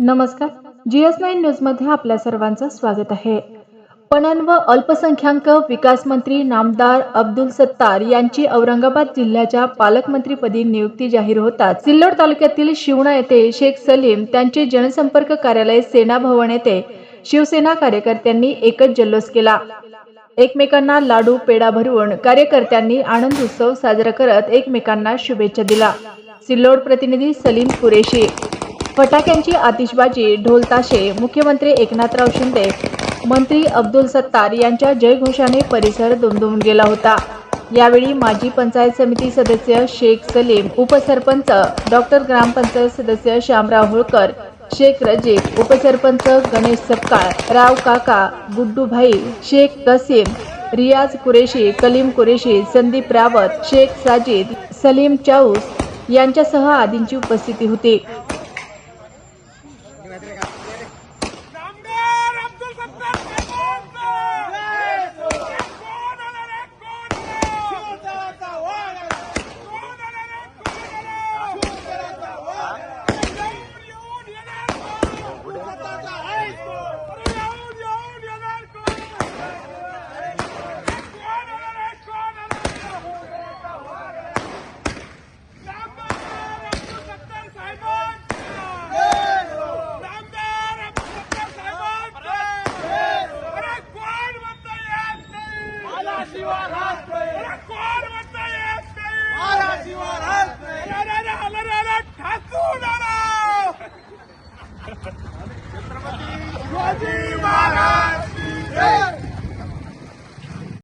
नमस्कार. G S nine न्यूजमध्ये आपल्या सर्वांचं स्वागत आहे. पणन व अल्पसंख्याक विकास मंत्री नामदार अब्दुल सत्तार यांची औरंगाबाद जिल्ह्याच्या पालकमंत्रीपदी नियुक्ती जाहीर होताच. सिल्लोड तालुक्यातील शिवणा येथे शेख सलीम त्यांचे जनसंपर्क कार्यालय सेना भवन येथे शिवसेना कार्यकर्त्यांनी एकच जल्लोष केला. एकमेकांना लाडू पेढा भरवून कार्यकर्त्यांनी आनंद उत्सव साजरा करत एकमेकांना शुभेच्छा दिला सिल्लोड प्रतिनिधी सलीम कुरेशी फटाक्यांची आतिषबाजी ढोलताशे मुख्यमंत्री एकनाथराव शिंदे मंत्री अब्दुल सत्तार यांच्या जयघोषाने परिसर दुमदुमून गेला होता. यावेळी माजी पंचायत समिती सदस्य शेख सलीम उपसरपंच डॉक्टर ग्रामपंचायत सदस्य श्यामराव होळकर शेख रजीब उपसरपंच गणेश सपकाळ राव काका गुड्डूभाई शेख कसीम रियाज कुरेशी कलीम कुरेशी संदीप रावत शेख साजिद सलीम चाऊस यांच्यासह आदींची उपस्थिती होती. Aquí me tiene. Viva